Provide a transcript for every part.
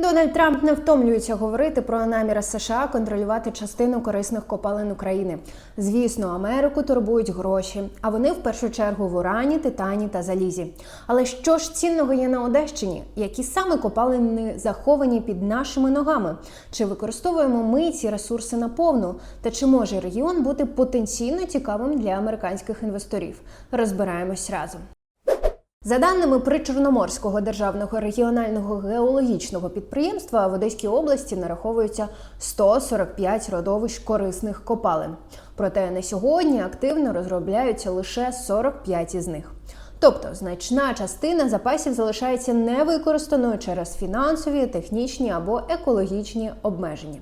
Дональд Трамп не втомлюється говорити про наміри США контролювати частину корисних копалин України. Звісно, Америку турбують гроші, а вони в першу чергу в урані, титані та залізі. Але що ж цінного є на Одещині? Які саме копалини заховані під нашими ногами? Чи використовуємо ми ці ресурси наповну? Та чи може регіон бути потенційно цікавим для американських інвесторів? Розбираємось разом. За даними Причорноморського державного регіонального геологічного підприємства, в Одеській області нараховується 145 родовищ корисних копалин. Проте на сьогодні активно розробляються лише 45 із них. Тобто значна частина запасів залишається невикористаною через фінансові, технічні або екологічні обмеження.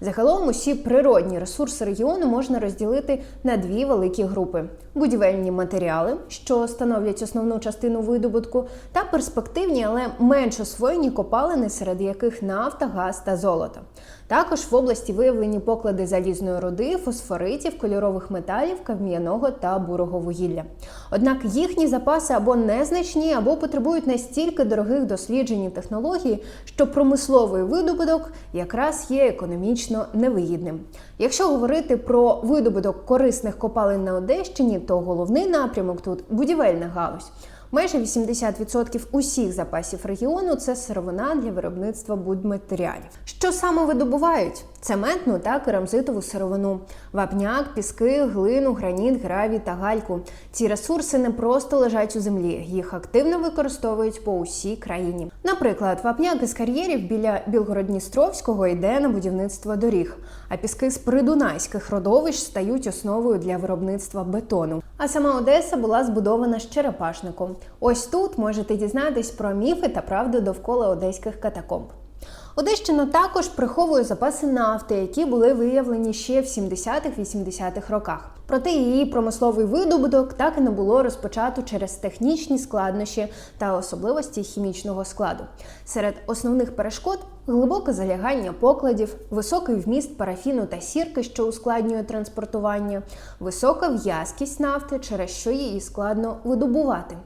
Загалом усі природні ресурси регіону можна розділити на дві великі групи: будівельні матеріали, що становлять основну частину видобутку, та перспективні, але менш освоєні копалини, серед яких нафта, газ та золото. Також в області виявлені поклади залізної руди, фосфоритів, кольорових металів, кам'яного та бурого вугілля. Однак їхні запаси або незначні, або потребують настільки дорогих досліджень і технологій, що промисловий видобуток якраз є економічно невигідним. Якщо говорити про видобуток корисних копалин на Одещині, то головний напрямок тут будівельна галузь. Майже 80% усіх запасів регіону це сировина для виробництва будматеріалів. Що саме видобувають? Цементну та керамзитову сировину, вапняк, піски, глину, граніт, гравій та гальку. Ці ресурси не просто лежать у землі, їх активно використовують по усій країні. Наприклад, вапняк із кар'єрів біля Білгород-Дністровського йде на будівництво доріг, а піски з придунайських родовищ стають основою для виробництва бетону. А сама Одеса була збудована з черепашником. Ось тут можете дізнатись про міфи та правду довкола одеських катакомб. Одещина також приховує запаси нафти, які були виявлені ще в 70-80-х роках. Проте її промисловий видобуток так і не було розпочато через технічні складнощі та особливості хімічного складу. Серед основних перешкод глибоке залягання покладів, високий вміст парафіну та сірки, що ускладнює транспортування, висока в'язкість нафти, через що її складно видобувати.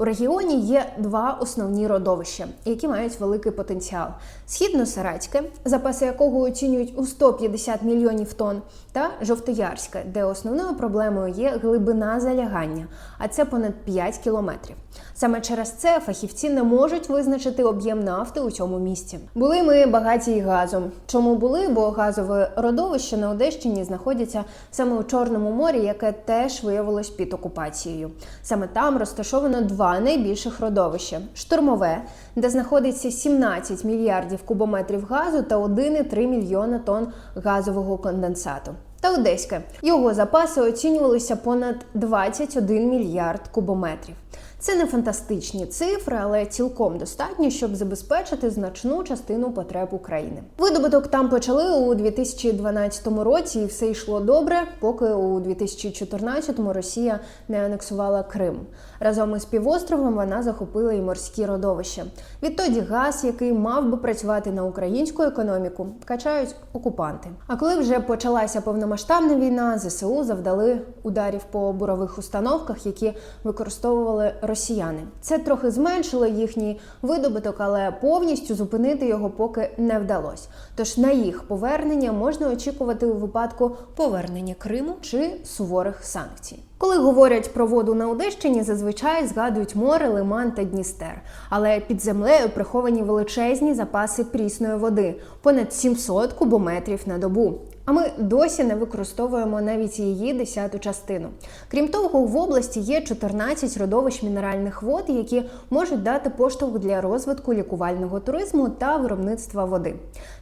У регіоні є два основні родовища, які мають великий потенціал: східно-саратське, запаси якого оцінюють у 150 мільйонів тонн, та жовтоярське, де основною проблемою є глибина залягання, а це понад 5 кілометрів. Саме через це фахівці не можуть визначити об'єм нафти у цьому місці. Були ми багаті й газом. Чому були? Бо газове родовище на Одещині знаходяться саме у Чорному морі, яке теж виявилось під окупацією. Саме там розташовано два найбільших родовища: штурмове, де знаходиться 17 мільярдів кубометрів газу та 1,3 мільйона тонн газового конденсату. Та Одеське його запаси оцінювалися понад 21 мільярд кубометрів. Це не фантастичні цифри, але цілком достатньо, щоб забезпечити значну частину потреб України. Видобуток там почали у 2012 році, і все йшло добре, поки у 2014-му Росія не анексувала Крим. Разом із півостровом вона захопила і морські родовища. Відтоді газ, який мав би працювати на українську економіку, качають окупанти. А коли вже почалася повномасштабна війна, ЗСУ завдали ударів по бурових установках, які використовували росіяни. Це трохи зменшило їхній видобуток, але повністю зупинити його поки не вдалося. Тож на їх повернення можна очікувати у випадку повернення Криму чи суворих санкцій. Коли говорять про воду на Одещині, зазвичай згадують море, лиман та Дністер. Але під землею приховані величезні запаси прісної води понад 700 кубометрів на добу. А ми досі не використовуємо навіть її десяту частину. Крім того, в області є 14 родовищ мінеральних вод, які можуть дати поштовх для розвитку лікувального туризму та виробництва води.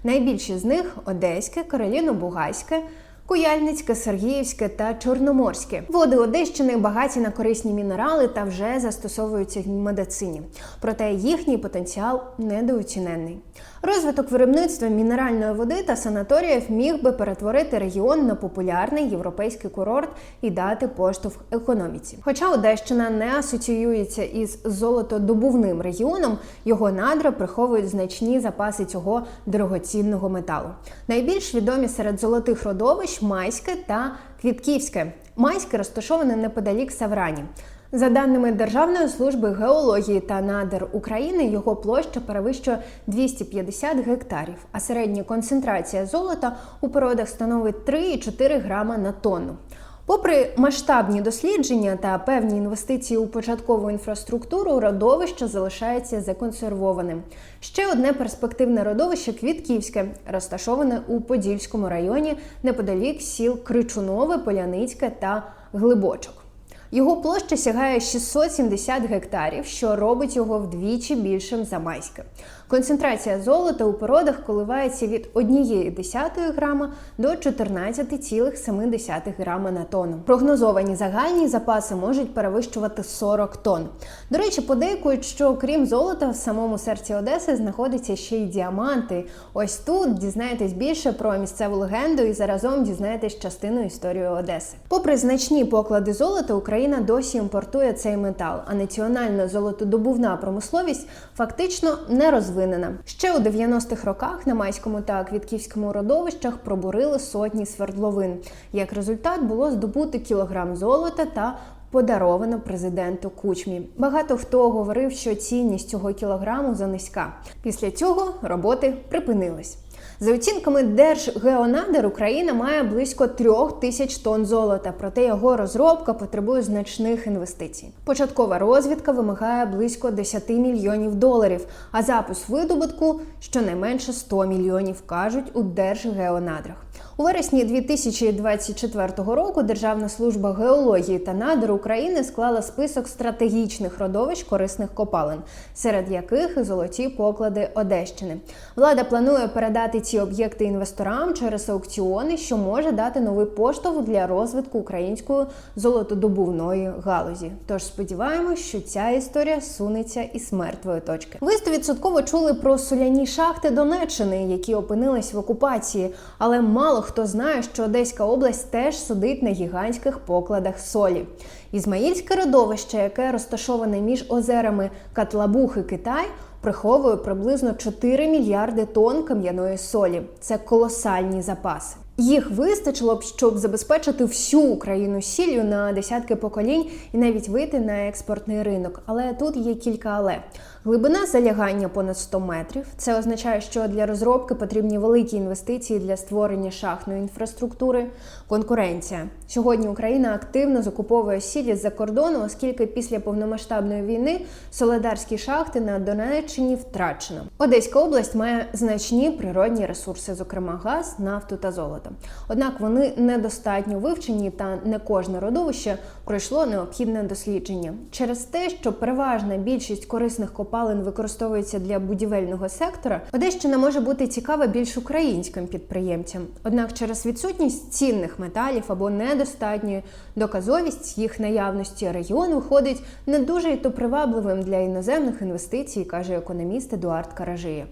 Найбільші з них Одеське, Кароліно-Бугайське. Куяльницьке, Сергіївське та Чорноморське води Одещини багаті на корисні мінерали та вже застосовуються в медицині. Проте їхній потенціал недооцінений. Розвиток виробництва мінеральної води та санаторіїв міг би перетворити регіон на популярний європейський курорт і дати поштовх економіці. Хоча Одещина не асоціюється із золотодобувним регіоном, його надра приховують значні запаси цього дорогоцінного металу. Найбільш відомі серед золотих родовищ Майське та Квітківське. Майське розташоване неподалік Саврані. За даними Державної служби геології та надр України, його площа перевищує 250 гектарів, а середня концентрація золота у породах становить 3,4 грама на тонну. Попри масштабні дослідження та певні інвестиції у початкову інфраструктуру, родовище залишається законсервованим. Ще одне перспективне родовище Квітківське, розташоване у Подільському районі неподалік сіл Кричунове, Поляницьке та Глибочок. Його площа сягає 670 гектарів, що робить його вдвічі більшим за майське. Концентрація золота у породах коливається від 1,1 грама до 14,7 грама на тонну. Прогнозовані загальні запаси можуть перевищувати 40 тонн. До речі, подейкують, що крім золота, в самому серці Одеси знаходяться ще й діаманти. Ось тут дізнаєтесь більше про місцеву легенду і заразом дізнаєтесь частину історії Одеси. Попри значні поклади золота, Україна досі імпортує цей метал, а національна золотодобувна промисловість фактично не розвинена. Ще у 90-х роках на майському та квітківському родовищах пробурили сотні свердловин. Як результат було здобути кілограм золота та Подаровано президенту Кучмі. Багато хто говорив, що цінність цього кілограму занизька. Після цього роботи припинились. За оцінками Держгеонадр, Україна має близько трьох тисяч тонн золота, проте його розробка потребує значних інвестицій. Початкова розвідка вимагає близько 10 мільйонів доларів, а запуск видобутку щонайменше 100 мільйонів, кажуть у Держгеонадрах. У вересні 2024 року Державна служба геології та надр України склала список стратегічних родовищ корисних копалин, серед яких золоті поклади Одещини. Влада планує передати ці об'єкти інвесторам через аукціони, що може дати новий поштовх для розвитку української золотодобувної галузі. Тож сподіваємось, що ця історія сунеться із мертвої точки. Ви стовідсотково чули про соляні шахти Донеччини, які опинились в окупації, але мало хто знає, що Одеська область теж сидить на гігантських покладах солі. Ізмаїльське родовище, яке розташоване між озерами Катлабух і Китай, приховує приблизно 4 мільярди тонн кам'яної солі. Це колосальні запаси. Їх вистачило б, щоб забезпечити всю Україну сіллю на десятки поколінь і навіть вийти на експортний ринок. Але тут є кілька але. Глибина залягання понад 100 метрів. Це означає, що для розробки потрібні великі інвестиції для створення шахтної інфраструктури. Конкуренція сьогодні Україна активно закуповує сіль з-за кордону, оскільки після повномасштабної війни соледарські шахти на Донеччині втрачено. Одеська область має значні природні ресурси, зокрема газ, нафту та золото. Однак вони недостатньо вивчені та не кожне родовище пройшло необхідне дослідження через те, що переважна більшість корисних копалин використовується для будівельного сектора. Одещина може бути цікава більш українським підприємцям. Однак, через відсутність цінних металів або недостатню доказовість їх наявності регіон виходить не дуже і то привабливим для іноземних інвестицій, каже економіст Едуард Каражия.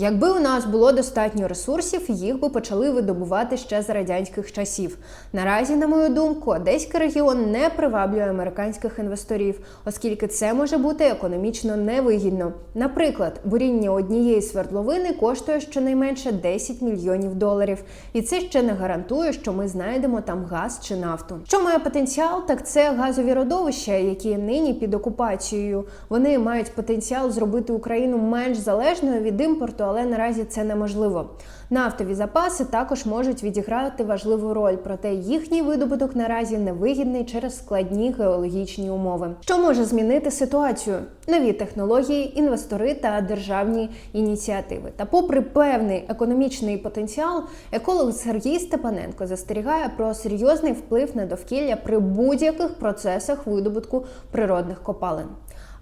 Якби у нас було достатньо ресурсів, їх би почали видобувати ще з радянських часів. Наразі, на мою думку, Одеський регіон не приваблює американських інвесторів, оскільки це може бути економічно невигідно. Наприклад, буріння однієї свердловини коштує щонайменше 10 мільйонів доларів, і це ще не гарантує, що ми знайдемо там газ чи нафту. Що має потенціал, так це газові родовища, які нині під окупацією. Вони мають потенціал зробити Україну менш залежною від імпорту, але наразі це неможливо. Нафтові запаси також можуть відіграти важливу роль, проте їхній видобуток наразі невигідний через складні геологічні умови. Що може змінити ситуацію? Нові технології, інвестори та державні ініціативи. Та, попри певний економічний потенціал, еколог Сергій Степаненко застерігає про серйозний вплив на довкілля при будь-яких процесах видобутку природних копалин.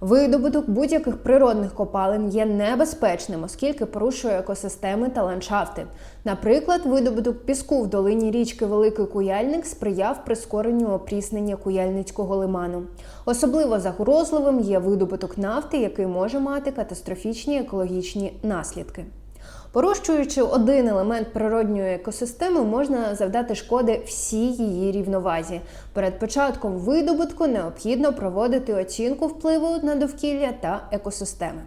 Видобуток будь-яких природних копалин є небезпечним, оскільки порушує екосистеми та ландшафти. Наприклад, видобуток піску в долині річки Великий Куяльник сприяв прискоренню опріснення Куяльницького лиману. Особливо загрозливим є видобуток нафти, який може мати катастрофічні екологічні наслідки. Порощуючи один елемент природньої екосистеми, можна завдати шкоди всій її рівновазі. Перед початком видобутку необхідно проводити оцінку впливу на довкілля та екосистеми.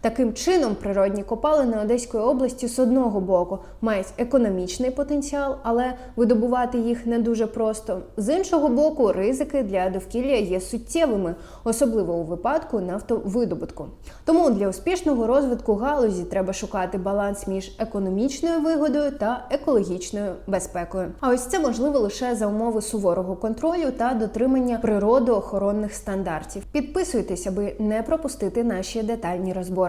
Таким чином, природні копалини Одеської області з одного боку мають економічний потенціал, але видобувати їх не дуже просто. З іншого боку, ризики для довкілля є суттєвими, особливо у випадку нафтовидобутку. Тому для успішного розвитку галузі треба шукати баланс між економічною вигодою та екологічною безпекою. А ось це можливо лише за умови суворого контролю та дотримання природоохоронних стандартів. Підписуйтесь, аби не пропустити наші детальні розбори.